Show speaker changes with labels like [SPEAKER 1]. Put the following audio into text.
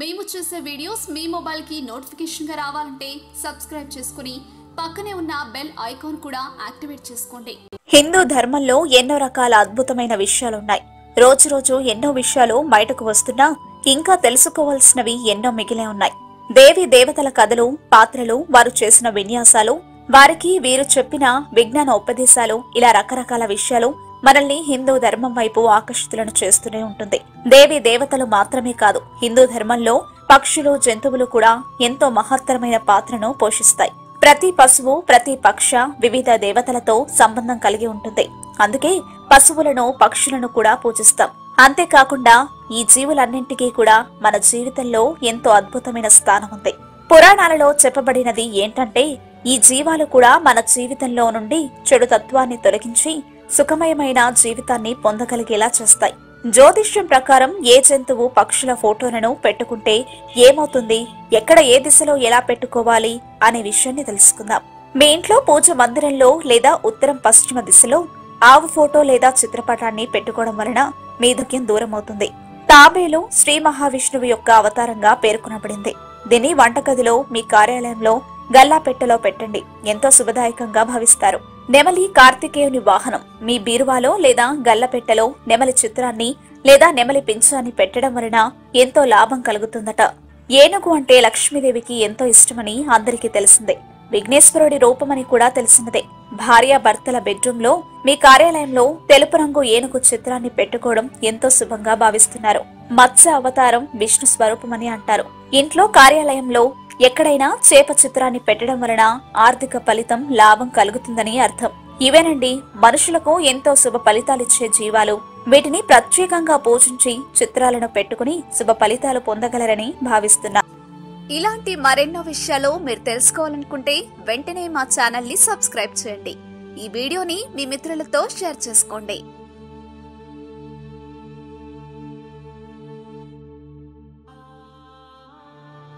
[SPEAKER 1] మేము చేసే వీడియోస్ మీ మొబైల్కి నోటిఫికేషన్గా రావాలంటే సబ్స్క్రైబ్ చేసుకుని పక్కనే ఉన్న బెల్ ఐకాన్ కూడా యాక్టివేట్ చేసుకోండి.
[SPEAKER 2] హిందూ ధర్మంలో ఎన్నో రకాల అద్భుతమైన విషయాలున్నాయి. రోజు రోజు ఎన్నో విషయాలు బయటకు వస్తున్నా ఇంకా తెలుసుకోవాల్సినవి ఎన్నో మిగిలే ఉన్నాయి. దేవి దేవతల కథలు పాత్రలు వారు చేసిన విన్యాసాలు వారికి వీరు చెప్పిన విజ్ఞాన ఉపదేశాలు ఇలా రకరకాల విషయాలు మనల్ని హిందూ ధర్మం వైపు ఆకర్షితులను చేస్తూనే ఉంటుంది. దేవి దేవతలు మాత్రమే కాదు హిందూ ధర్మంలో పక్షులు జంతువులు కూడా ఎంతో మహత్తరమైన పాత్రను పోషిస్తాయి. ప్రతి పశువు ప్రతి పక్ష వివిధ దేవతలతో సంబంధం కలిగి ఉంటుంది. అందుకే పశువులను పక్షులను కూడా పూజిస్తాం. అంతేకాకుండా ఈ జీవులన్నింటికీ కూడా మన జీవితంలో ఎంతో అద్భుతమైన స్థానం ఉంది. పురాణాలలో చెప్పబడినది ఏంటంటే ఈ జీవాలు కూడా మన జీవితంలో నుండి చెడు తత్వాన్ని తొలగించి సుఖమయమైన జీవితాన్ని పొందగలిగేలా చేస్తాయి. జ్యోతిష్యం ప్రకారం ఏ జంతువు పక్షుల ఫోటోలను పెట్టుకుంటే ఏమవుతుంది? ఎక్కడ ఏ దిశలో ఎలా పెట్టుకోవాలి? అనే విషయాన్ని తెలుసుకుందాం. మీ ఇంట్లో పూజ మందిరంలో లేదా ఉత్తరం పశ్చిమ దిశలో ఆవు ఫోటో లేదా చిత్రపటాన్ని పెట్టుకోవడం వలన మీ దుఃఖం దూరం అవుతుంది తాబేలు శ్రీ మహావిష్ణువు యొక్క అవతారంగా పేర్కొనబడింది. దీన్ని వంటగదిలో మీ కార్యాలయంలో గల్లాపెట్టెలో పెట్టండి. ఎంతో శుభదాయకంగా భావిస్తారు. నెమలి కార్తికేయుని వాహనం మీ బీరువాలో లేదా గల్లపెట్టెలో నెమలి చిత్రాన్ని లేదా నెమలి పింఛాన్ని పెట్టడం వలన ఎంతో లాభం కలుగుతుందట. ఏనుగు అంటే లక్ష్మీదేవికి ఎంతో ఇష్టమని అందరికీ తెలిసిందే. విఘ్నేశ్వరుడి రూపమని కూడా తెలిసినదే. భార్య భర్తల మీ కార్యాలయంలో తెలుపు రంగు ఏనుగు చిత్రాన్ని పెట్టుకోవడం ఎంతో శుభంగా భావిస్తున్నారు. మత్స్య అవతారం విష్ణు స్వరూపమని అంటారు. ఇంట్లో కార్యాలయంలో ఎక్కడైనా చేప చిత్రాన్ని పెట్టడం వలన ఆర్థిక ఫలితం లాభం కలుగుతుందని అర్థం. ఇవేనండి మనుషులకు ఎంతో శుభ ఫలితాలిచ్చే జీవాలు. వీటిని ప్రత్యేకంగా పూజించి చిత్రాలను పెట్టుకుని శుభ ఫలితాలు పొందగలరని భావిస్తున్నా. ఇలాంటి మరెన్నో విషయాలు మీరు తెలుసుకోవాలనుకుంటే వెంటనే మా ఛానల్ని సబ్స్క్రైబ్ చేయండి. ఈ వీడియోని మీ మిత్రులతో షేర్ చేసుకోండి.